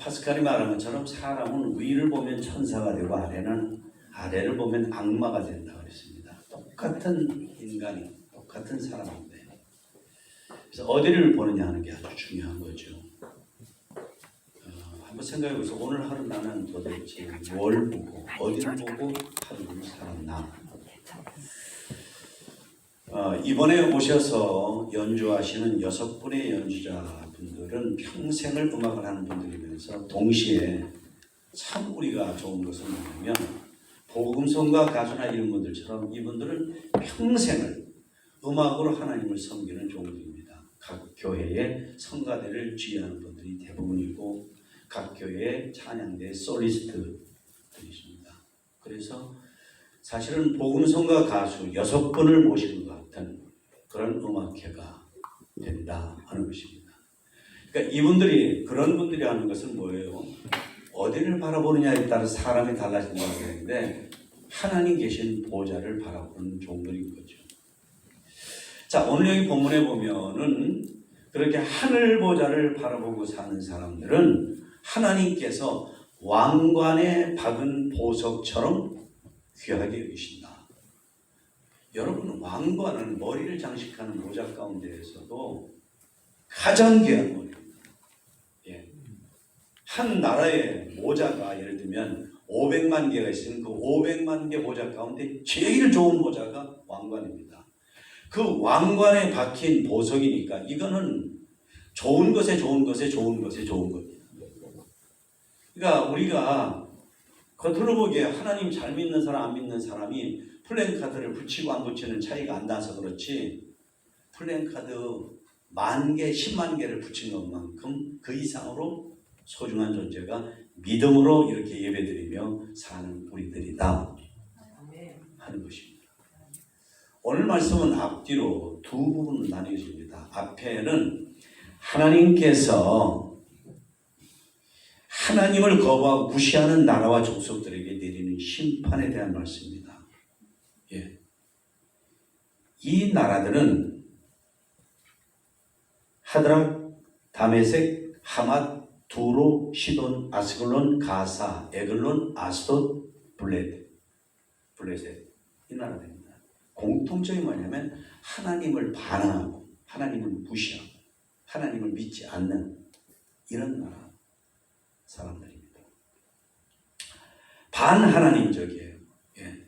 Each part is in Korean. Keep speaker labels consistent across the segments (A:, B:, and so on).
A: 파스칼이 말한 것처럼 사람은 위를 보면 천사가 되고 아래는 아래를 보면 악마가 된다 그랬습니다. 똑같은 인간이 똑같은 사람인데 그래서 어디를 보느냐 하는 게 아주 중요한 거죠. 어, 한번 생각해 보세요. 오늘 하루 나는 도대체 뭘 보고 어디를 보고 하루를 살았나? 어, 이번에 오셔서 연주하시는 여섯 분의 연주자 분들은 평생을 음악을 하는 분들이면서 동시에 참 우리가 좋은 것은 뭐냐면 복음성가 가수나 이런 분들처럼 이분들은 평생을 음악으로 하나님을 섬기는 종들입니다. 각 교회의 성가대를 지휘하는 분들이 대부분이고 각 교회의 찬양대 솔리스트들이십니다. 그래서 사실은 복음성가 가수 여섯 분을 모시는 것 같은 그런 음악회가 된다 하는 것입니다. 그러니까 이분들이 그런 분들이 하는 것은 뭐예요? 어디를 바라보느냐에 따라 사람이 달라진다고 하는데 하나님 계신 보좌를 바라보는 종들인 거죠. 자 오늘 여기 본문에 보면은 그렇게 하늘 보좌를 바라보고 사는 사람들은 하나님께서 왕관에 박은 보석처럼 귀하게 여기신다. 여러분 왕관은 머리를 장식하는 모자 가운데에서도 가장 귀한. 예. 한 나라의 모자가 예를 들면 500만 개가 있으면 그 500만 개 모자 가운데 제일 좋은 모자가 왕관입니다. 그 왕관에 박힌 보석이니까 이거는 좋은 것에 좋은 것에 좋은 것에 좋은 겁니다. 그러니까 우리가 겉으로 보기에 하나님 잘 믿는 사람 안 믿는 사람이 플랜카드를 붙이고 안 붙이는 차이가 안 나서 그렇지 플랜카드 만 개, 십만 개를 붙인 것만큼 그 이상으로 소중한 존재가 믿음으로 이렇게 예배드리며 사는 우리들이다 하는 것입니다. 오늘 말씀은 앞뒤로 두 부분으로 나뉘어집니다. 앞에는 하나님께서 하나님을 거부하고 무시하는 나라와 족속들에게 내리는 심판에 대한 말씀입니다. 예. 이 나라들은 하드락, 다메섹, 하맛, 두로, 시돈, 아스글론, 가사, 에글론, 아스돗, 블레드, 블레셋 이 나라들입니다. 공통점이 뭐냐면 하나님을 반항하고 하나님을 무시하고 하나님을 믿지 않는 이런 나라 사람들입니다. 반하나님적이에요. 예.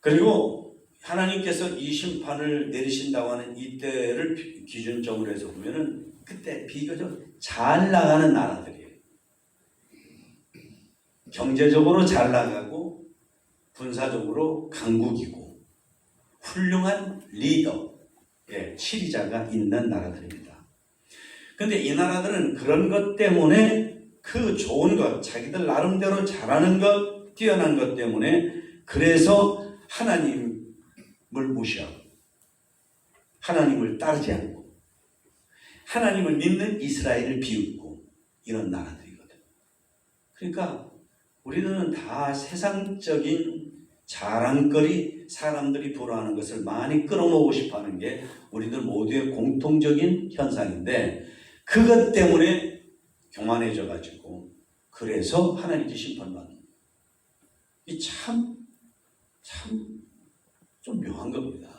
A: 그리고 하나님께서 이 심판을 내리신다고 하는 이때를 피- 기준점으로 해서 보면은 그때 비교적 잘 나가는 나라들이에요. 경제적으로 잘 나가고 군사적으로 강국이고 훌륭한 리더, 예, 치리자가 있는 나라들입니다. 근데 이 나라들은 그런 것 때문에 그 좋은 것, 자기들 나름대로 잘하는 것, 뛰어난 것 때문에 그래서 하나님을 무시하고 하나님을 따르지 않고 하나님을 믿는 이스라엘을 비웃고 이런 나라들이거든. 그러니까 우리는 다 세상적인 자랑거리 사람들이 부러워하는 것을 많이 끌어모으고 싶어하는 게 우리들 모두의 공통적인 현상인데 그것 때문에 교만해져 가지고 그래서 하나님께 심판받는 이참참 좀 묘한 겁니다.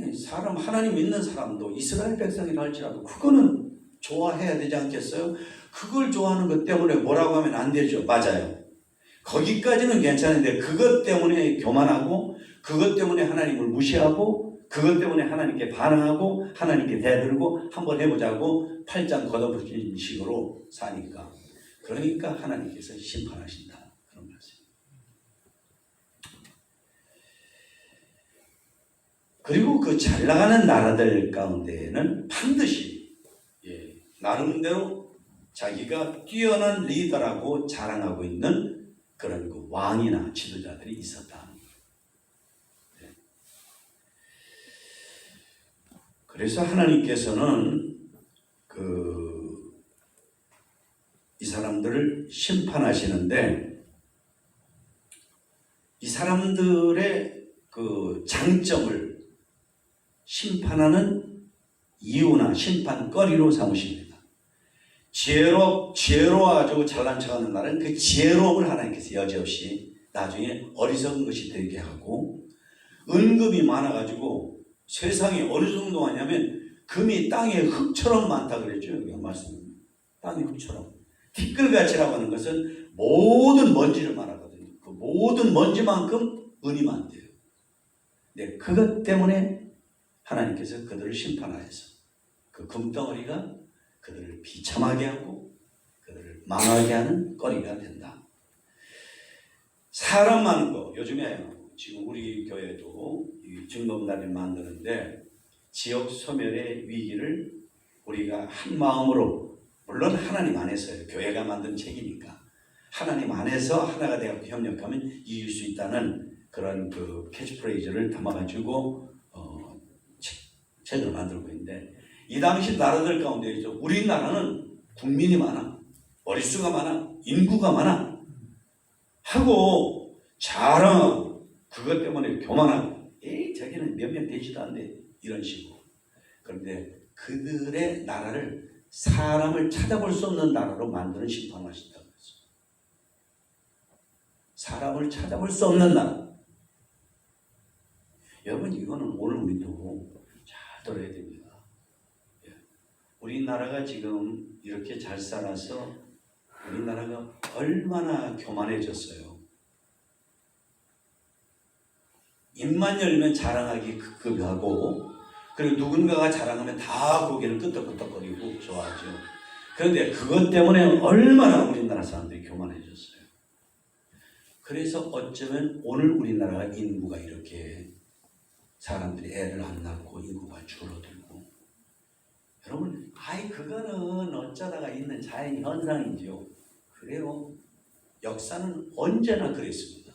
A: 아니 사람 하나님 믿는 사람도 이스라엘 백성이라 할지라도 그거는 좋아해야 되지 않겠어요? 그걸 좋아하는 것 때문에 뭐라고 하면 안 되죠. 맞아요. 거기까지는 괜찮은데 그것 때문에 교만하고 그것 때문에 하나님을 무시하고 그것 때문에 하나님께 반항하고 하나님께 대들고 한번 해보자고 팔짱 걷어붙이는 식으로 사니까 그러니까 하나님께서 심판하신다 그런 말씀. 그리고 그 잘 나가는 나라들 가운데에는 반드시 예, 나름대로 자기가 뛰어난 리더라고 자랑하고 있는 그런 그 왕이나 지도자들이 있었다. 네. 그래서 하나님께서는 그 이 사람들을 심판하시는데 이 사람들의 그 장점을 심판하는 이유나 심판거리로 삼으십니다. 지혜로 지혜로워가지고 잘난 척하는 날은 그 지혜로움을 하나님께서 여지없이 나중에 어리석은 것이 되게 하고 은금이 많아가지고 세상이 어느 정도 하냐면 금이 땅에 흙처럼 많다 그랬죠 여기 말씀 땅의 흙처럼 티끌같이라고 하는 것은 모든 먼지를 말하거든요. 그 모든 먼지만큼 은이 많대요. 네, 그것 때문에 하나님께서 그들을 심판하여서 그 금덩어리가 그들을 비참하게 하고 그들을 망하게 하는 거리가 된다. 사람 많은 거 요즘에 지금 우리 교회도 이 증거단을 만드는데 지역 소멸의 위기를 우리가 한 마음으로 물론 하나님 안에서요 교회가 만든 책이니까 하나님 안에서 하나가 되어 협력하면 이길 수 있다는 그런 그 캐치프레이즈를 담아가지고 어, 책, 책을 만들고 있는데 이 당시 나라들 가운데 있죠. 우리나라는 국민이 많아. 머릿수가 많아. 인구가 많아. 하고 자랑하고 그것 때문에 교만하고 에이 자기는 몇 명 되지도 않네. 이런 식으로. 그런데 그들의 나라를 사람을 찾아볼 수 없는 나라로 만드는 심판을 하신다고 했어요. 사람을 찾아볼 수 없는 나라. 여러분 이거는 오늘 우리도 잘 들어야 됩니다. 예. 우리나라가 지금 이렇게 잘 살아서 우리나라가 얼마나 교만해졌어요. 입만 열면 자랑하기 급급하고 그리고 누군가가 자랑하면 다 고개를 끄덕끄덕거리고 좋아하죠. 그런데 그것 때문에 얼마나 우리나라 사람들이 교만해졌어요. 그래서 어쩌면 오늘 우리나라가 인구가 이렇게 사람들이 애를 안 낳고 인구가 줄어들고 여러분 아이 그거는 어쩌다가 있는 자연 현상이죠. 그래요. 역사는 언제나 그랬습니다.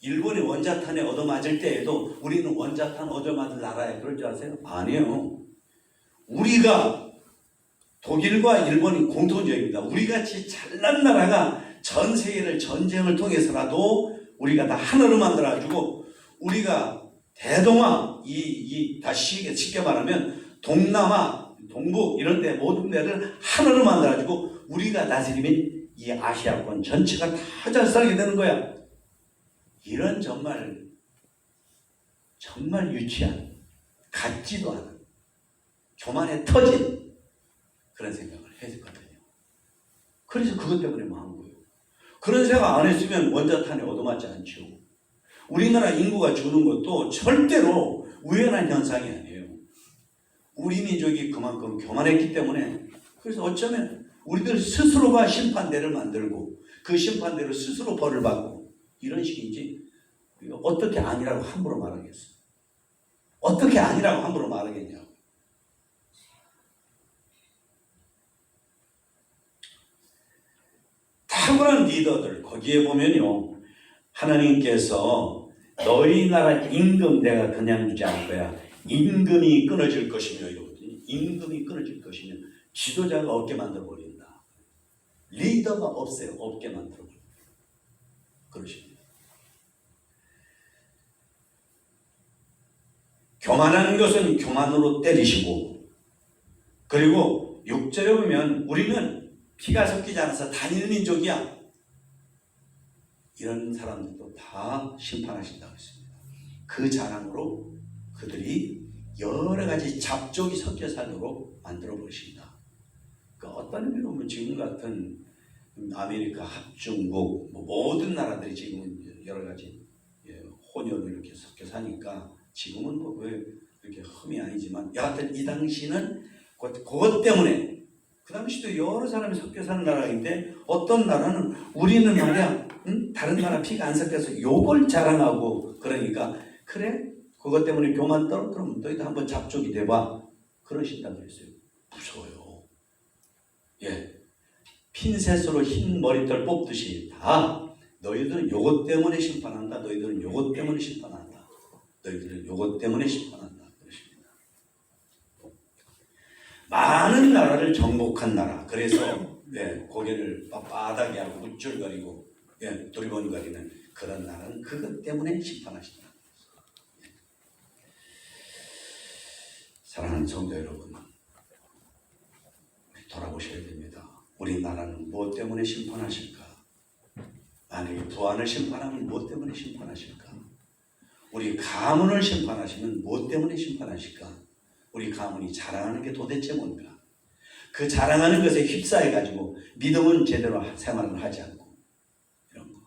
A: 일본이 원자탄에 얻어맞을 때에도 우리는 원자탄 얻어맞을 나라야 그럴 줄 아세요? 아니에요. 우리가 독일과 일본이 공통적입니다. 우리 같이 잘난 나라가 전 세계를 전쟁을 통해서라도 우리가 다 하나로 만들어가지고 우리가 대동아 이, 이 다시 쉽게 말하면 동남아 동북 이런 데 모든 데를 하나로 만들어가지고 우리가 다스리면 이 아시아권 전체가 다 잘 살게 되는 거야. 이런 정말 정말 유치한 같지도 않은 교만에 터진 그런 생각을 했거든요. 그래서 그것 때문에 망한 거예요. 그런 생각 안 했으면 원자탄에 얻어맞지 않죠. 우리나라 인구가 주는 것도 절대로 우연한 현상이 아니에요. 우리 민족이 그만큼 교만했기 때문에 그래서 어쩌면 우리들 스스로가 심판대를 만들고 그 심판대로 스스로 벌을 받고 이런 우리가 어떻게 아니라고 함부로 말하겠어? 어떻게 아니라고 함부로 말하겠냐고. 탁월한 리더들 거기에 보면요 하나님께서 너희 나라 임금 내가 그냥 두지 않을 거야. 임금이 끊어질 것이며 이러거든요. 임금이 끊어질 것이며 지도자가 없게 만들어 버린다. 리더가 없어요. 없게 만들어 버린다. 그러십니다. 교만하는 것은 교만으로 때리시고 그리고 육절에 보면 우리는 피가 섞이지 않아서 단일 민족이야. 이런 사람들도 다 심판하신다고 했습니다. 그 자랑으로 그들이 여러 가지 잡족이 섞여 살도록 만들어 버리신다. 그 어떤 의미로 보면 지금 같은 아메리카 합중국 뭐 모든 나라들이 지금은 여러 가지 예, 혼혈을 이렇게 섞여 사니까 지금은 뭐왜 이렇게 흠이 아니지만 여하튼 이 당시는 그- 그것 때문에 그 당시도 여러 사람이 섞여 사는 나라인데 어떤 나라는 우리는 말이야 응? 다른 나라 피가 안 섞여서 요걸 자랑하고 그러니까 그래? 그것 때문에 교만 떨어? 그럼 너희도 한번 잡족이 돼봐. 그러신다 그랬어요. 무서워요. 예. 핀셋으로 흰 머리털 뽑듯이 다 너희들은 요것 때문에 심판한다. 너희들은 요것 때문에 심판한다. 너희들은 요것 때문에 심판한다. 그러십니다. 많은 나라를 정복한 나라. 그래서 예, 고개를 빳빳하게 하고 우쭐거리고 예, 두리번거리는 그런 나라는 그것 때문에 심판하신다. 사랑하는 성도 여러분, 돌아보셔야 됩니다. 우리나라는 무엇 때문에 심판하실까? 만약에 부안을 심판하면 무엇 때문에 심판하실까? 우리 가문을 심판하시면 무엇 때문에 심판하실까? 우리 가문이 자랑하는 게 도대체 뭔가? 그 자랑하는 것에 휩싸여 가지고 믿음은 제대로 생활을 하지 않고 이런 거.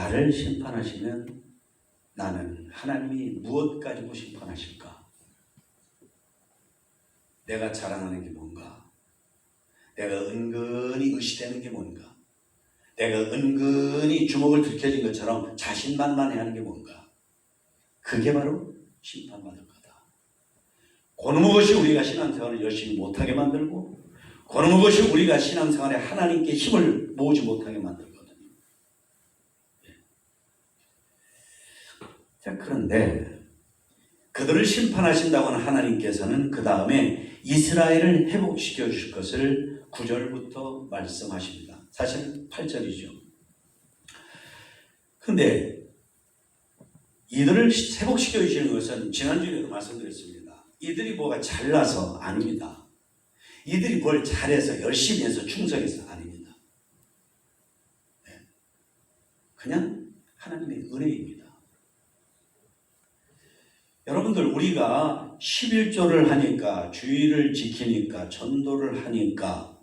A: 나를 심판하시면 나는 하나님이 무엇 가지고 심판하실까? 내가 자랑하는 게 뭔가? 내가 은근히 의시되는 게 뭔가? 내가 은근히 주먹을 들켜진 것처럼 자신만만해하는 게 뭔가? 그게 바로 심판받을 거다. 그놈의 것이 우리가 신앙생활을 열심히 못하게 만들고 그놈의 것이 우리가 신앙생활에 하나님께 힘을 모으지 못하게 만들거든요. 예. 자, 그런데 그들을 심판하신다고 하는 하나님께서는 그 다음에 이스라엘을 회복시켜 주실 것을 9절부터 말씀하십니다. 사실 8절이죠. 근데 이들을 회복시켜 주시는 것은 지난주에도 말씀드렸습니다. 이들이 뭐가 잘나서 아닙니다. 이들이 뭘 잘해서 열심히 해서 충성해서 아닙니다. 네. 그냥 하나님의 은혜입니다. 여러분들 우리가 11조를 하니까 주의를 지키니까 전도를 하니까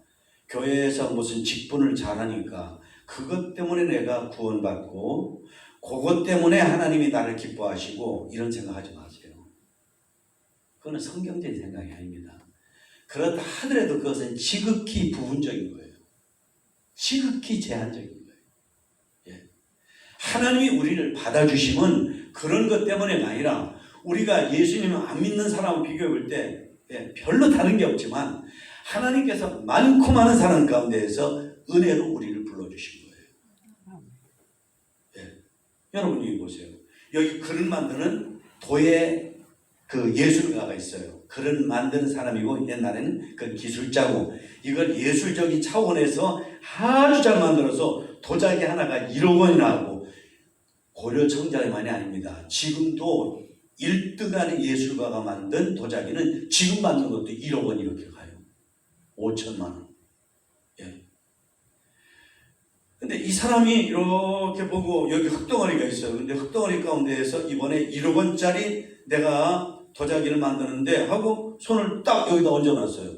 A: 교회에서 무슨 직분을 잘하니까 그것 때문에 내가 구원받고 그것 때문에 하나님이 나를 기뻐하시고 이런 생각하지 마세요. 그거는 성경적인 생각이 아닙니다. 그렇다 하더라도 그것은 지극히 부분적인 거예요. 지극히 제한적인 거예요. 예. 하나님이 우리를 받아주심은 그런 것 때문에가 아니라 우리가 예수님을 안 믿는 사람을 비교해 볼때 예, 별로 다른 게 없지만 하나님께서 많고 많은 사람 가운데에서 은혜로 우리를 불러주신 거예요. 예. 여러분 여기 보세요. 여기 그릇 만드는 도예 그 예술가가 있어요. 그릇 만드는 사람이고 옛날에는 그 기술자고 이걸 예술적인 차원에서 아주 잘 만들어서 도자기 하나가 1억 원이나 하고 고려 청자만이 아닙니다. 지금도 1등하는 예술가가 만든 도자기는 지금 만든 것도 1억 원 이렇게 가요. 5천만 원. 예. 근데 이 사람이 이렇게 보고 여기 흙덩어리가 있어요. 근데 흙덩어리 가운데에서 이번에 1억 원짜리 내가 도자기를 만드는데 하고 손을 딱 여기다 얹어놨어요.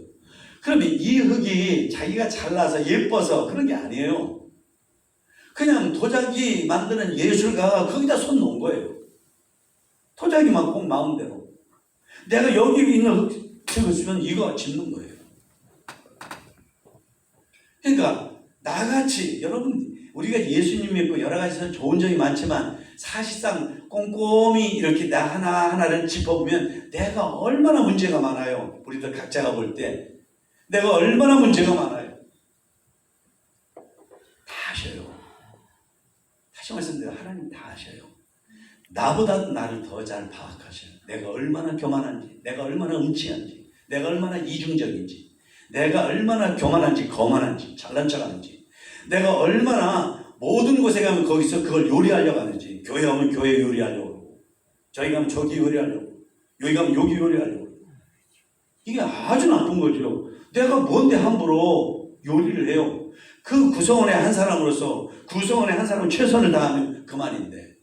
A: 그러면 이 흙이 자기가 잘나서 예뻐서 그런 게 아니에요. 그냥 도자기 만드는 예술가가 거기다 손 놓은 거예요. 도자기만 꼭 마음대로. 내가 여기 있는 흙 찍었으면 이거 짓는 거예요. 그러니까 나같이 여러분 우리가 예수님 믿고 여러 가지서 좋은 점이 많지만 사실상 꼼꼼히 이렇게 나 하나 하나를 짚어보면 내가 얼마나 문제가 많아요. 우리들 각자가 볼 때 내가 얼마나 문제가 많아요. 다 아셔요. 다시 말씀드려 하나님 다 아셔요. 나보다 나를 더 잘 파악하셔요. 내가 얼마나 교만한지, 내가 얼마나 음치한지, 내가 얼마나 이중적인지, 내가 얼마나 교만한지, 거만한지, 잘난 척하는지, 내가 얼마나 모든 곳에 가면 거기서 그걸 요리하려고 하는지, 교회 오면 교회 요리하려고 저희 가면 저기 요리하려고, 여기 가면 여기 요리하려고. 이게 아주 나쁜 거죠. 내가 뭔데 함부로 요리를 해요. 그 구성원의 한 사람으로서 구성원의 한 사람은 최선을 다하면 그만인데.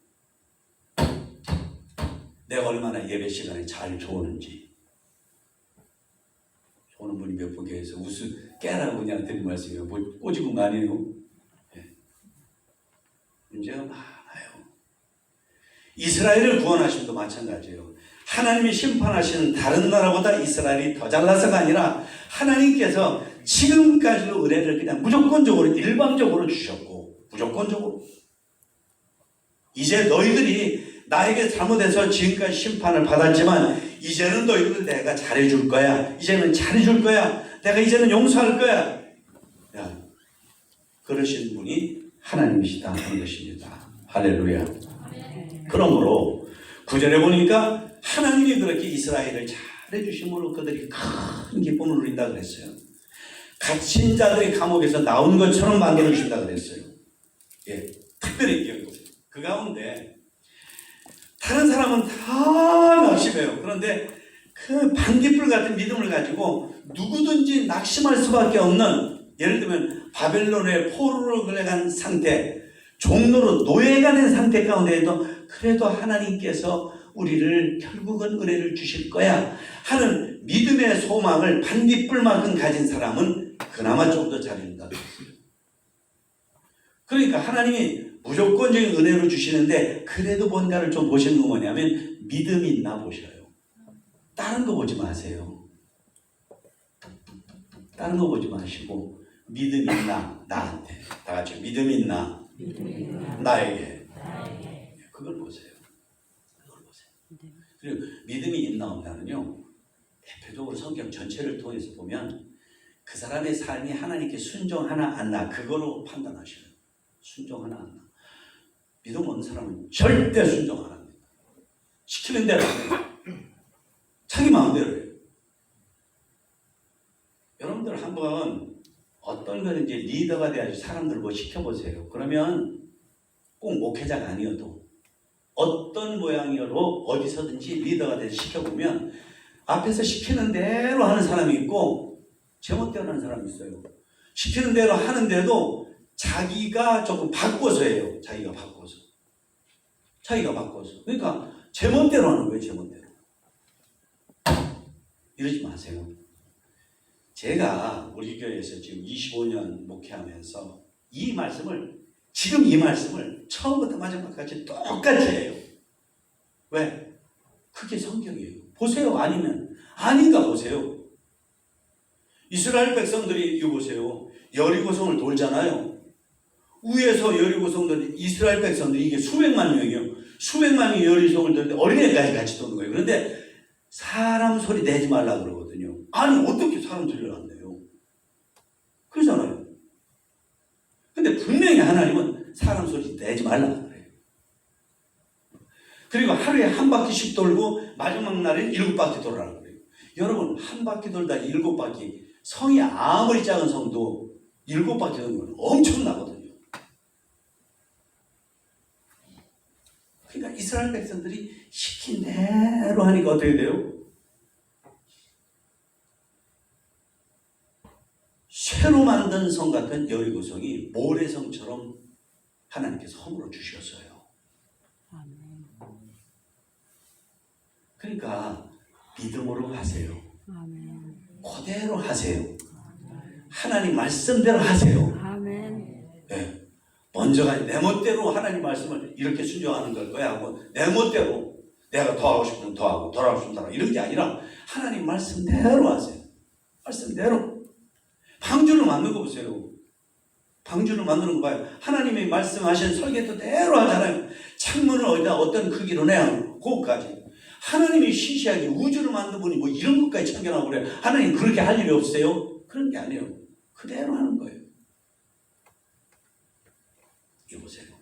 A: 내가 얼마나 예배 시간에 잘 좋는지. 좋은 분이 몇 분 계세요. 웃음 깨라고 그냥 드린 말씀이에요. 뭐 꼬집은 거 아니에요? 예. 문제가 많아요. 이스라엘을 구원하심도 마찬가지예요. 하나님이 심판하시는 다른 나라보다 이스라엘이 더 잘나서가 아니라 하나님께서 지금까지도 은혜를 그냥 무조건적으로 일방적으로 주셨고 무조건적으로 이제 너희들이 나에게 잘못해서 지금까지 심판을 받았지만 이제는 너희들 내가 잘해줄 거야. 이제는 잘해줄 거야. 내가 이제는 용서할 거야. 야, 그러신 분이 하나님이시다 하는 것입니다. 할렐루야. 그러므로 구절에 보니까 하나님이 그렇게 이스라엘을 잘해주심으로 그들이 큰 기쁨을 누린다 그랬어요. 갇힌 자들이 감옥에서 나온 것처럼 만들어 주신다 그랬어요. 예, 특별히 기억해. 그 가운데 다른 사람은 다 낙심해요. 그런데 그 반딧불 같은 믿음을 가지고 누구든지 낙심할 수밖에 없는 예를 들면 바벨론의 포로로 끌려간 상태, 종로로 노예가 된 상태 가운데에도 그래도 하나님께서 우리를 결국은 은혜를 주실 거야 하는 믿음의 소망을 반딧불만큼 가진 사람은 그나마 좀 더 잘한다. 그러니까 하나님이 무조건적인 은혜로 주시는데 그래도 뭔가를 좀 보시는 거 뭐냐면 믿음이 있나 보셔요. 다른 거 보지 마세요. 다른 거 보지 마시고 믿음이 있나 나한테 다 같이 믿음이 있나 나에게 그걸 보세요. 그걸 보세요. 그리고 믿음이 있나 없나는요 대표적으로 성경 전체를 통해서 보면 그 사람의 삶이 하나님께 순종하나 안나 그거로 판단하셔요. 순종하나 안나. 믿음 없는 사람은 절대 순종 안 합니다. 시키는 대로. 자기 마음대로 해요. 여러분들 한번 어떤 거든지 리더가 돼야지 사람들 뭐 시켜보세요. 그러면 꼭 목회자가 아니어도 어떤 모양으로 어디서든지 리더가 돼서 시켜보면 앞에서 시키는 대로 하는 사람이 있고 제멋대로 하는 사람이 있어요. 시키는 대로 하는데도 자기가 조금 바꿔서 해요. 자기가 바꿔서. 자기가 바꿔서. 그러니까 제 멋대로 하는 거예요. 제 멋대로. 이러지 마세요. 제가 우리 교회에서 지금 25년 목회하면서 이 말씀을 지금 이 말씀을 처음부터 마지막까지 똑같이 해요. 왜? 그게 성경이에요. 보세요. 아니면 아닌가 보세요. 이스라엘 백성들이 이거 보세요. 여리고성을 돌잖아요. 위에서 여리고성들 이스라엘 백성들이 이게 수백만 명이요. 수백만 명이 여리고성을 도는데 어린애까지 같이 도는 거예요. 그런데 사람 소리 내지 말라 그러거든요. 아니 어떻게 사람 소리를 안 내요? 그러잖아요. 근데 분명히 하나님은 사람 소리 내지 말라 그래요. 그리고 하루에 한 바퀴씩 돌고 마지막 날엔 일곱 바퀴 돌아라 그래요. 여러분 한 바퀴 돌다 일곱 바퀴 성이 아무리 작은 성도 일곱 바퀴 도는 건 엄청나거든요. 그러니까 이스라엘 백성들이 시킨 대로 하니까 어떻게 돼요? 새로 만든 성 같은 여리고성이 모래성처럼 하나님께서 허물어 주셨어요. 그러니까 믿음으로 하세요. 그대로 하세요. 하나님 말씀대로 하세요.
B: 아멘.
A: 예. 먼저가 내 멋대로 하나님 말씀을 이렇게 순종하는 걸 거야 하고 내 멋대로 내가 더 하고 싶으면 더 하고 덜 하고 싶으면 덜 이런 게 아니라 하나님 말씀대로 하세요. 말씀대로. 방주를 만든 거 보세요. 방주를 만드는 거 봐요. 하나님이 말씀하신 설계도대로 하잖아요. 창문을 어디다 어떤 크기로 하는 그거까지. 하나님이 시시하게 우주를 만든 분이 뭐 이런 것까지 참견하고 그래. 하나님 그렇게 할 일이 없어요? 그런 게 아니에요. 그대로 하는 거예요. 이거 보세요.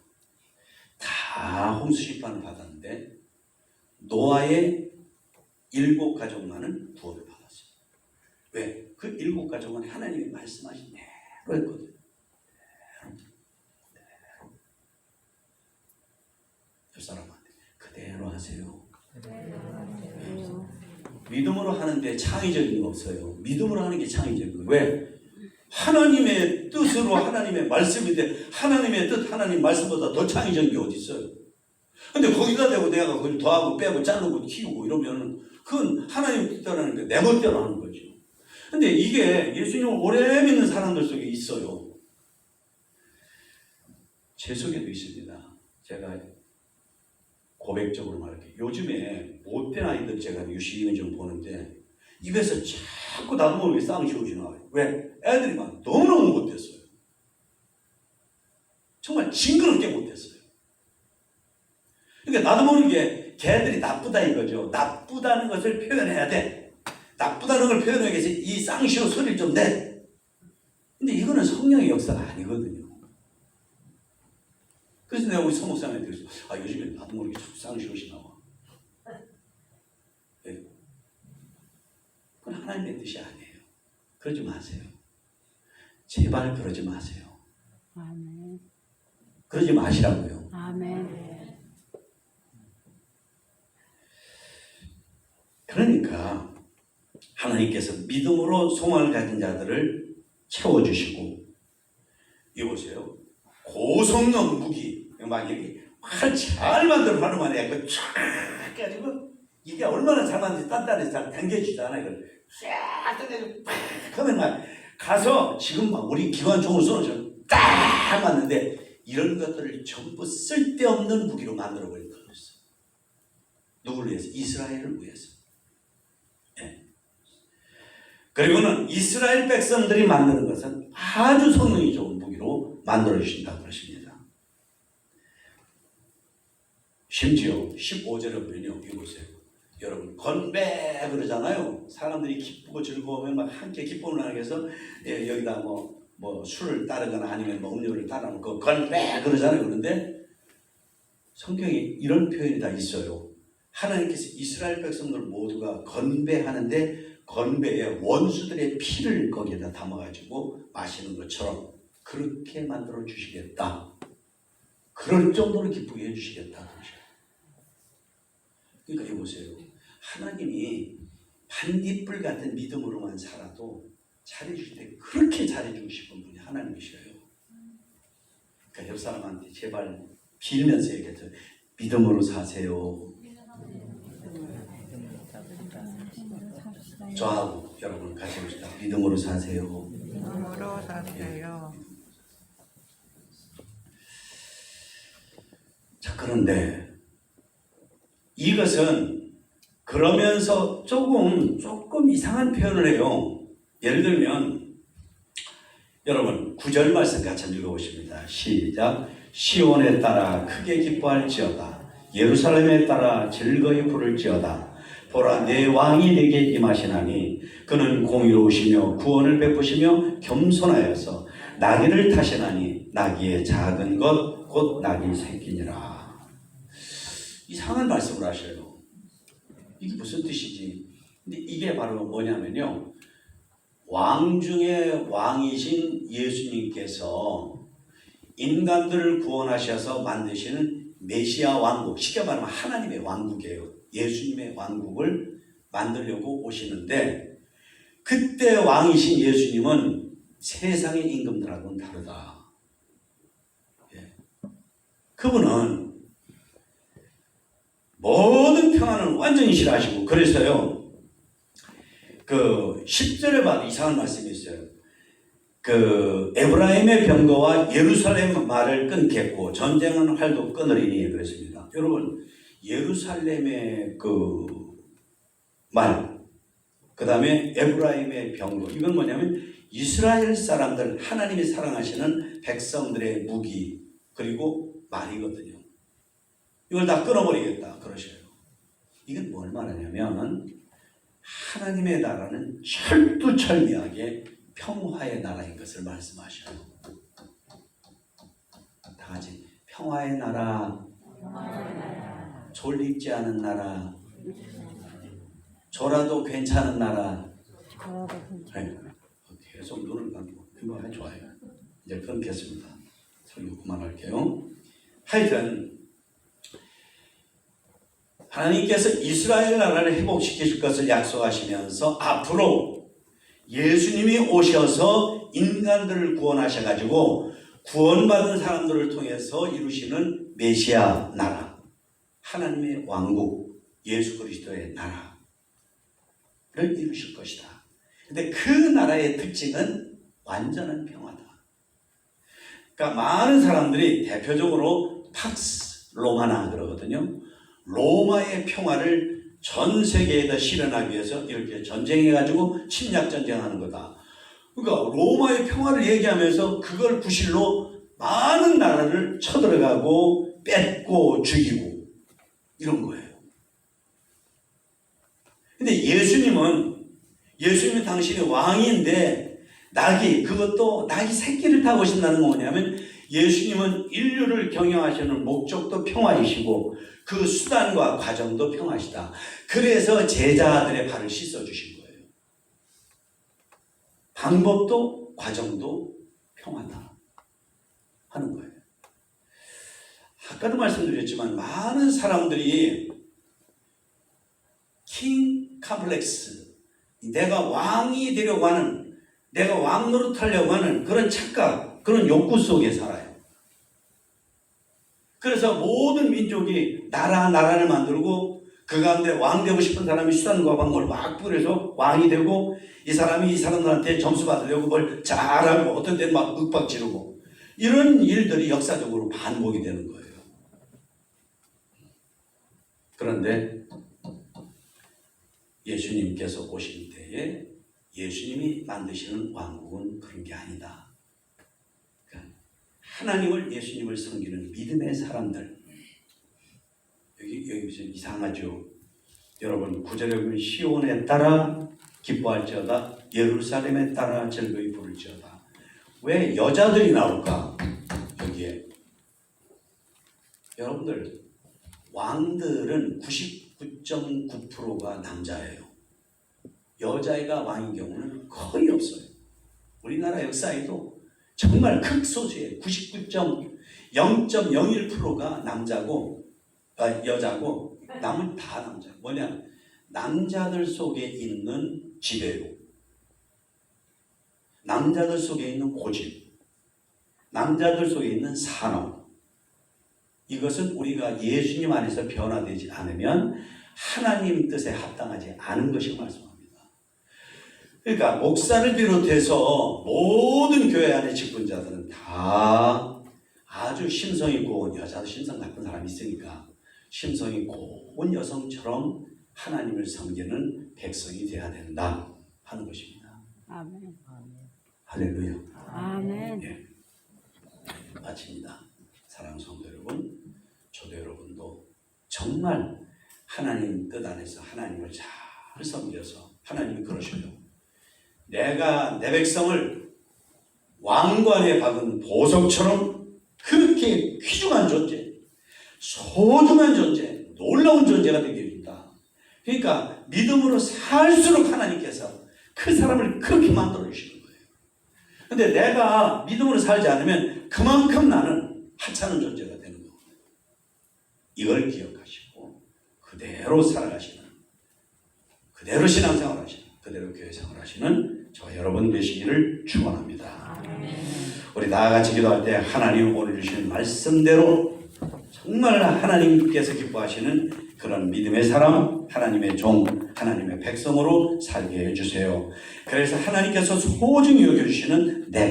A: 다 홍수 심판을 받았는데 노아의 일곱 가족만은 구원을 받았어요. 왜? 그 일곱 가족은 하나님이 말씀하신 대로 했거든요. 대로. 대로. 옆 사람한테 그대로 하세요. 믿음으로 하는데 창의적인 거 없어요. 믿음으로 하는 게 창의적인 거예요. 왜? 하나님의 뜻으로 하나님의 말씀인데 하나님의 뜻 하나님 말씀보다 더 창의적인 게 어디 있어요? 근데 거기다 대고 내가 그걸 더하고 빼고 자르고 키우고 이러면은 그건 하나님 뜻대로는 내 멋대로 하는 거죠. 근데 이게 예수님을 오래 믿는 사람들 속에 있어요. 제 속에도 있습니다. 제가 고백적으로 말할게요. 요즘에 못된 아이들 제가 유시민을 좀 보는데 입에서 자꾸 나도 모르게 쌍이 쉬우지 나와요. 왜? 애들이 막 너무너무 못됐어요. 정말 징그럽게 못했어요. 그러니까 나도 모르게 걔들이 나쁘다 이거죠. 나쁘다는 것을 표현해야 돼. 나쁘다는 걸 표현하기 위해서 이 쌍시오 소리를 좀 내. 근데 이거는 성령의 역사가 아니거든요. 그래서 내가 우리 서목사님한테 그랬어. 아, 요즘에 나도 모르게 자꾸 쌍시옷이 나와. 네. 그건 하나님의 뜻이 아니에요. 그러지 마세요. 제발 그러지 마세요.
B: 아멘.
A: 그러지 마시라고요.
B: 아멘.
A: 그러니까 하나님께서 믿음으로 소망을 가진 자들을 채워주시고 이거 보세요. 고성능 무기 막 이렇게 활잘 만들어 하는 만에 그쫙 가지고 이게 얼마나 잘 만든지 단단히 잘 당겨지잖아 이걸 쫙 당겨지고 팍 하면 막 가서 지금 막 우리 기관총을 쏘는 딱 맞는데 이런 것들을 전부 쓸데없는 무기로 만들어 버린 거였어. 누구를 위해서? 이스라엘을 위해서. 예. 그리고는 이스라엘 백성들이 만드는 것은 아주 성능이 좋은 무기로 만들어 주신다 그러십니다. 심지어 15절에 보면요. 이거 보세요. 여러분 건배 그러잖아요. 사람들이 기쁘고 즐거우면 막 함께 기쁨을 나누기 위해서 예, 여기다 뭐, 뭐 술을 따르거나 아니면 뭐 음료를 따르면 그 건배 그러잖아요. 그런데 성경에 이런 표현이 다 있어요. 하나님께서 이스라엘 백성들 모두가 건배하는데 건배에 원수들의 피를 거기에다 담아가지고 마시는 것처럼 그렇게 만들어 주시겠다. 그럴 정도로 기쁘게 해주시겠다. 그러니까 여보세요. 하나님이 반딧불 같은 믿음으로만 살아도 잘해주실 때 그렇게 잘해주고 싶은 분이 하나님이셔요. 그러니까 옆 사람한테 제발 빌면서 얘기해서 믿음으로 사세요. 저하고 여러분 같이 봅시다. 믿음으로 사세요.
B: 믿음으로 사세요.
A: 자, 그런데 이것은 그러면서 조금, 조금 이상한 표현을 해요. 예를 들면, 여러분, 구절 말씀 같이 읽어보십니다. 시작. 시온에 따라 크게 기뻐할지어다. 예루살렘에 따라 즐거이 부를지어다. 보라, 내 왕이 내게 임하시나니 그는 공의로우시며 구원을 베푸시며 겸손하여서 나귀를 타시나니 나귀의 작은 것 곧 나귀 새끼니라. 이상한 말씀을 하셔요. 이게 무슨 뜻이지? 근데 이게 바로 뭐냐면요. 왕 중에 왕이신 예수님께서 인간들을 구원하셔서 만드시는 메시아 왕국, 쉽게 말하면 하나님의 왕국이에요. 예수님의 왕국을 만들려고 오시는데 그때 왕이신 예수님은 세상의 임금들하고는 다르다. 예. 그분은 모든 평안을 완전히 싫어하시고 그래서요. 그 10절에 봐도 이상한 말씀이 있어요. 그 에브라임의 병거와 예루살렘 말을 끊겠고 전쟁은 활도 끊으리니 그랬습니다. 여러분 예루살렘의 그 말, 그 다음에 에브라임의 병거 이건 뭐냐면 이스라엘 사람들 하나님이 사랑하시는 백성들의 무기 그리고 말이거든요. 이걸 다 끊어버리겠다 그러셔요. 이건 뭘 말하냐면 하나님의 나라는 철두철미하게 평화의 나라인 것을 말씀하셔요. 다 같이 평화의 나라, 졸립지 않은 나라, 졸아도 괜찮은 나라. 네. 계속 눈을 감고 이거 좋아요. 이제 끊겠습니다. 설교 그만할게요. 하여튼 하나님께서 이스라엘 나라를 회복시키실 것을 약속하시면서 앞으로 예수님이 오셔서 인간들을 구원하셔가지고 구원받은 사람들을 통해서 이루시는 메시아 나라, 하나님의 왕국, 예수 그리스도의 나라를 이루실 것이다. 근데 그 나라의 특징은 완전한 평화다. 그러니까 많은 사람들이 대표적으로 팍스 로마나 그러거든요. 로마의 평화를 전 세계에다 실현하기 위해서 이렇게 전쟁해가지고 침략 전쟁하는 거다. 그러니까 로마의 평화를 얘기하면서 그걸 구실로 많은 나라를 쳐들어가고 뺏고 죽이고 이런 거예요. 근데 예수님은 예수님은 당신의 왕인데 낙이 그것도 낙이 새끼를 타고 오신다는 건 뭐냐면 예수님은 인류를 경영하시는 목적도 평화이시고 그 수단과 과정도 평화시다. 그래서 제자들의 발을 씻어 주신 거예요. 방법도 과정도 평화다 하는 거예요. 아까도 말씀드렸지만 많은 사람들이 킹 컴플렉스 내가 왕이 되려고 하는 내가 왕 노릇하려고 하는 그런 착각 그런 욕구 속에 살아요. 그래서 모든 민족이 나라 나라를 만들고 그 가운데 왕 되고 싶은 사람이 수단과 방법을 막 뿌려서 왕이 되고 이 사람이 이 사람들한테 점수 받으려고 뭘 잘하고 어떤 때는 막 윽박 지르고 이런 일들이 역사적으로 반복이 되는 거예요. 그런데 예수님께서 오신 때에 예수님이 만드시는 왕국은 그런 게 아니다. 하나님을 예수님을 섬기는 믿음의 사람들 여기 여기 좀 이상하죠. 여러분 구절에 보면 시온에 따라 기뻐할지어다 예루살렘에 따라 즐거이 부를지어다. 왜 여자들이 나올까? 여기에 여러분들 왕들은 99.9%가 남자예요. 여자애가 왕인 경우는 거의 없어요. 우리나라 역사에도 정말 극소수의 99.0.01%가 남자고 아, 여자고 남은 다 남자. 뭐냐? 남자들 속에 있는 지배로, 남자들 속에 있는 고집, 남자들 속에 있는 산업. 이것은 우리가 예수님 안에서 변화되지 않으면 하나님 뜻에 합당하지 않은 것이 말씀합니다. 그러니까 목사를 비롯해서 모든 교회 안의 직분자들은 다 아주 심성이 고운 여자도 심성 같은 사람이 있으니까 심성이 고운 여성처럼 하나님을 섬기는 백성이 되어야 된다 하는 것입니다.
C: 아멘.
A: 할렐루야.
C: 아멘.
A: 예. 마칩니다. 사랑 성도 여러분, 저도 여러분도 정말 하나님 뜻 안에서 하나님을 잘 섬겨서 하나님이 그러셔요. 내가 내 백성을 왕관에 박은 보석처럼 그렇게 귀중한 존재, 소중한 존재, 놀라운 존재가 되게 해준다. 그러니까 믿음으로 살수록 하나님께서 그 사람을 그렇게 만들어 주시는 거예요. 근데 내가 믿음으로 살지 않으면 그만큼 나는 하찮은 존재가 되는 거예요. 이걸 기억하시고 그대로 살아가시는 그대로 신앙생활 하시는 그대로 교회 생활 하시는 저 여러분 되시기를 축원합니다. 우리 다 같이 기도할 때 하나님 오늘 주신 말씀대로 정말 하나님께서 기뻐하시는 그런 믿음의 사람, 하나님의 종, 하나님의 백성으로 살게 해주세요. 그래서 하나님께서 소중히 여겨주시는 내